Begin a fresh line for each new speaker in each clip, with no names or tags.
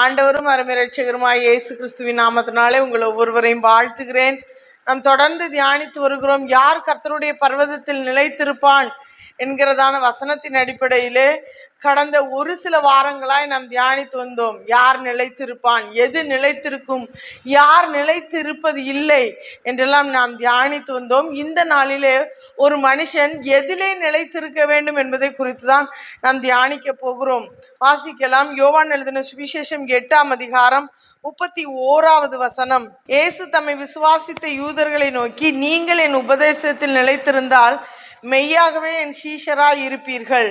ஆண்டவரும் அருமை ரட்சகருமாய் இயேசு கிறிஸ்துவின் நாமத்தினாலே உங்கள் ஒவ்வொருவரையும் வாழ்த்துகிறேன். நாம் தொடர்ந்து தியானித்து வருகிறோம். யார் கர்த்தருடைய பர்வதத்தில் நிலைத்திருப்பான்? என்கிறதான வசனத்தின் அடிப்படையிலே கடந்த ஒரு சில வாரங்களாய் நாம் தியானித்து வந்தோம். யார் நிலைத்திருப்பான்? எது நிலைத்திருக்கும்? யார் நிலைத்திருப்பது இல்லை? என்றெல்லாம் நாம் தியானித்து வந்தோம். இந்த நாளிலே ஒரு மனுஷன் எதிலே நிலைத்திருக்க வேண்டும் என்பதை குறித்து தான் நாம் தியானிக்க போகிறோம். வாசிக்கலாம். யோவான் எழுதின சுவிசேஷம் எட்டாம் அதிகாரம் முப்பத்தி ஓராவது வசனம். இயேசு தம்மை விசுவாசித்த யூதர்களை நோக்கி நீங்கள் என் உபதேசத்தில் நிலைத்திருந்தால் மெய்யாகவே என் சீஷராய் இருப்பீர்கள்.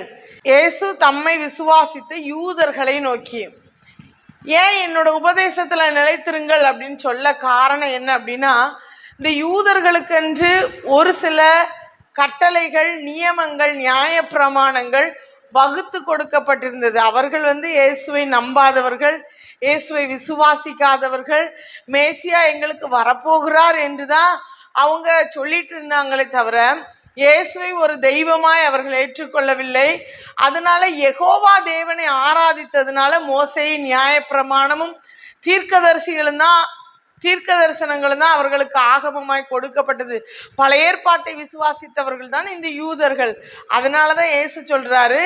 இயேசு தம்மை விசுவாசித்து யூதர்களை நோக்கி ஏன் என்னோட உபதேசத்தில் நிலைத்திருங்கள்? அப்படின்னு சொல்ல காரணம் என்ன அப்படின்னா இந்த யூதர்களுக்கென்று ஒரு சில கட்டளைகள் நியமங்கள் நியாயப்பிரமாணங்கள் வகுத்து கொடுக்கப்பட்டிருந்தது. அவர்கள் வந்து இயேசுவை நம்பாதவர்கள் இயேசுவை விசுவாசிக்காதவர்கள் மேசியா எங்களுக்கு வரப்போகிறார் என்று தான் அவங்க சொல்லிட்டு இருந்தாங்களே தவிர இயேசுவை ஒரு தெய்வமாய் அவர்கள் ஏற்றுக்கொள்ளவில்லை. அதனால எகோவா தேவனை ஆராதித்ததுனால மோசையின் நியாயப்பிரமாணமும் தீர்க்கதரிசிகளும் தான் தீர்க்க தரிசனங்களும் தான் அவர்களுக்கு ஆகமமாய் கொடுக்கப்பட்டது. பழைய ஏற்பாட்டை விசுவாசித்தவர்கள் தான் இந்த யூதர்கள். அதனால தான் ஏசு சொல்கிறாரு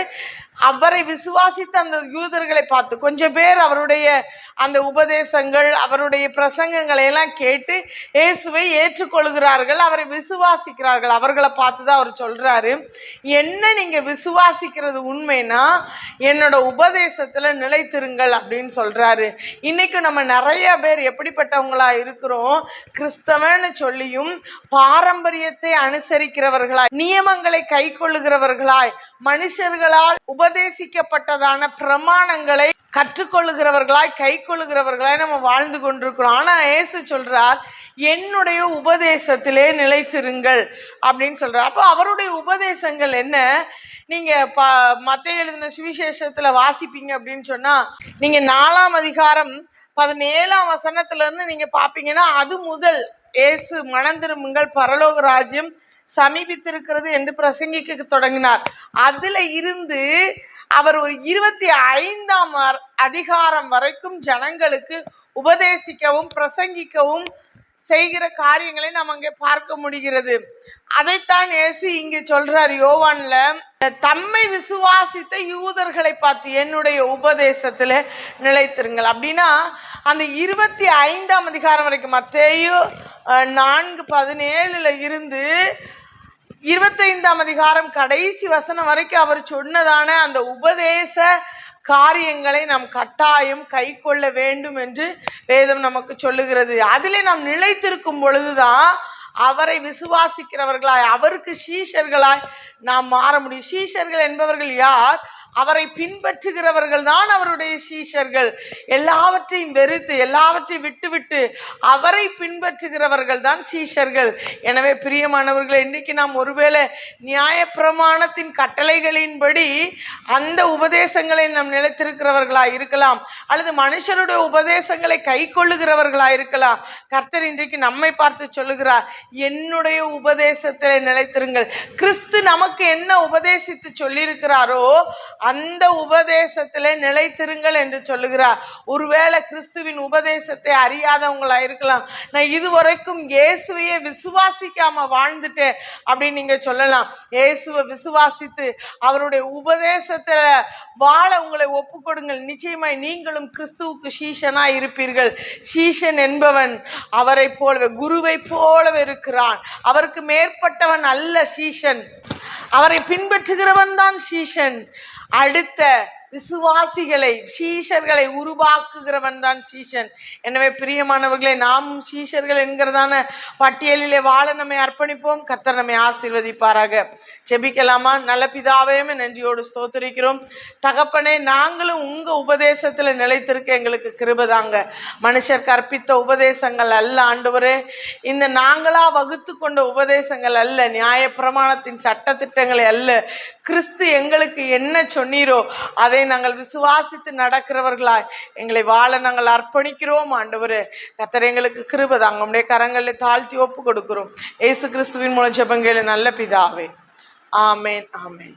அவரை விசுவாசித்த அந்த யூதர்களை பார்த்து கொஞ்சம் பேர் அவருடைய அந்த உபதேசங்கள் அவருடைய பிரசங்கங்களை எல்லாம் கேட்டு இயேசுவை ஏற்றுக்கொள்கிறார்கள் அவரை விசுவாசிக்கிறார்கள். அவர்களை பார்த்து தான் அவர் சொல்கிறாரு என்ன நீங்கள் விசுவாசிக்கிறது உண்மைனா என்னோட உபதேசத்தில் நிலைத்திருங்கள் அப்படின்னு சொல்கிறாரு இன்றைக்கும் நம்ம நிறைய பேர் எப்படிப்பட்டவங்கள இருக்கிறோம். கிறிஸ்தவன்னு சொல்லியும் பாரம்பரியத்தை அனுசரிக்கிறவர்களாய் நியமங்களை கை கொள்ளுகிறவர்களாய் மனுஷர்களால் உபதேசிக்கப்பட்டதான பிரமாணங்களை கற்றுக்கொள்ளுகிறவர்களாய் கை கொள்ளுகிறவர்களாய் நம்ம வாழ்ந்து கொண்டிருக்கிறோம். ஆனா ஏசு சொல்றார் என்னுடைய உபதேசத்திலே நிலைத்திருங்கள் அப்படின்னு சொல்கிறார் அப்போ அவருடைய உபதேசங்கள் என்ன? நீங்க ப மற்ற எழுதின சுவிசேஷத்துல வாசிப்பீங்க அப்படின்னு சொன்னா நீங்க நாலாம் அதிகாரம் பதினேழாம் வசனத்துல இருந்து நீங்க பாப்பீங்கன்னா அது முதல் ஏசு மனந்திரும்புங்கள் பரலோக ராஜ்யம் சமீபித்திருக்கிறது என்று பிரசங்கிக்க தொடங்கினார். அதுல இருந்து அவர் ஒரு இருபத்தி ஐந்தாம் அதிகாரம் வரைக்கும் ஜனங்களுக்கு உபதேசிக்கவும் பிரசங்கிக்கவும் செய்கிற காரியங்களை நாம் அங்கே பார்க்க முடிகிறது. அதைத்தான் இயேசு இங்கே சொல்றார் யோவான்ல தம்மை விசுவாசித்த யூதர்களை பார்த்து என்னுடைய உபதேசத்தில் நிலைத்திருங்கள். அப்படின்னா அந்த இருபத்தி ஐந்தாம் அதிகாரம் வரைக்கும் மத்தேயோ நான்கு பதினேழுல இருந்து இருபத்தைந்தாம் அதிகாரம் கடைசி வசனம் வரைக்கும் அவர் சொன்னதான அந்த உபதேச காரியங்களை நாம் கட்டாயம் கை கொள்ள வேண்டும் என்று வேதம் நமக்கு சொல்லுகிறது. அதிலே நாம் நிலைத்திருக்கும் பொழுதுதான் அவரை விசுவாசிக்கிறவர்களாய் அவருக்கு சீஷர்களாய் நாம் மாற முடியும். சீஷர்கள் என்பவர்கள் யார்? அவரை பின்பற்றுகிறவர்கள் தான் அவருடைய சீஷர்கள். எல்லாவற்றையும் வெறுத்து எல்லாவற்றையும் விட்டுவிட்டு அவரை பின்பற்றுகிறவர்கள் தான் சீஷர்கள். எனவே பிரியமானவர்கள் இன்றைக்கு நாம் ஒருவேளை நியாயப்பிரமாணத்தின் கட்டளைகளின்படி அந்த உபதேசங்களை நாம் நிலைத்திருக்கிறவர்களாக இருக்கலாம் அல்லது மனுஷருடைய உபதேசங்களை கை கொள்ளுகிறவர்களாக இருக்கலாம். கர்த்தர் இன்றைக்கு நம்மை பார்த்து சொல்லுகிறார் என்னுடைய உபதேசத்தில் நிலைத்திருங்கள். கிறிஸ்து நமக்கு என்ன உபதேசித்து சொல்லியிருக்கிறாரோ அந்த உபதேசத்தில் நிலைத்திருங்கள் என்று சொல்லுகிறார். ஒருவேளை கிறிஸ்துவின் உபதேசத்தை அறியாதவங்களா இருக்கலாம். நான் இதுவரைக்கும் இயேசுவையே விசுவாசிக்காம வாழ்ந்துட்டேன் அப்படின்னு நீங்க சொல்லலாம். இயேசுவை விசுவாசித்து அவருடைய உபதேசத்தில் வாழ உங்களை ஒப்பு கொடுங்கள். நிச்சயமாய் நீங்களும் கிறிஸ்துவுக்கு சீஷனா இருப்பீர்கள். சீஷன் என்பவன் அவரை போலவே குருவை போலவே இருக்கிறான் அவருக்கு மேற்பட்டவன் அல்ல சீசன் அவரை பின்பற்றுகிறவன் தான் சீசன் அடுத்த விசுவாசிகளை சீஷர்களை உருவாக்குகிறவன் தான் சீஷன். எனவே பிரியமானவர்களே நாமும் சீஷர்கள் என்கிறதான பட்டியலிலே வாழ நம்மை அர்ப்பணிப்போம். கர்த்தர் நம்மை ஆசீர்வதிப்பாராக. செபிக்கலாமா நல்ல பிதாவையுமே நன்றியோடு ஸ்தோத்தரிக்கிறோம். தகப்பனே நாங்களும் உங்க உபதேசத்துல நிலைத்திருக்க எங்களுக்கு கிருபதாங்க மனுஷர் கற்பித்த உபதேசங்கள் அல்ல ஆண்டவரே. இந்த நாங்களா வகுத்து கொண்ட உபதேசங்கள் அல்ல நியாய பிரமாணத்தின் சட்டத்திட்டங்களை அல்ல. கிறிஸ்து எங்களுக்கு என்ன சொன்னீரோ அதை நாங்கள் விசுவாசித்து நடக்கிறவர்களாய். எங்களை வாழ நாங்கள் அர்ப்பணிக்கிறோம் ஆண்டவர். கத்தர் எங்களுக்கு கிருபதாங்க உடைய கரங்களில் தாழ்த்தி ஒப்பு கொடுக்கிறோம். ஏசு கிறிஸ்துவின் மூலம் ஜபங்களை நல்ல பிதாவே. ஆமேன் ஆமேன்.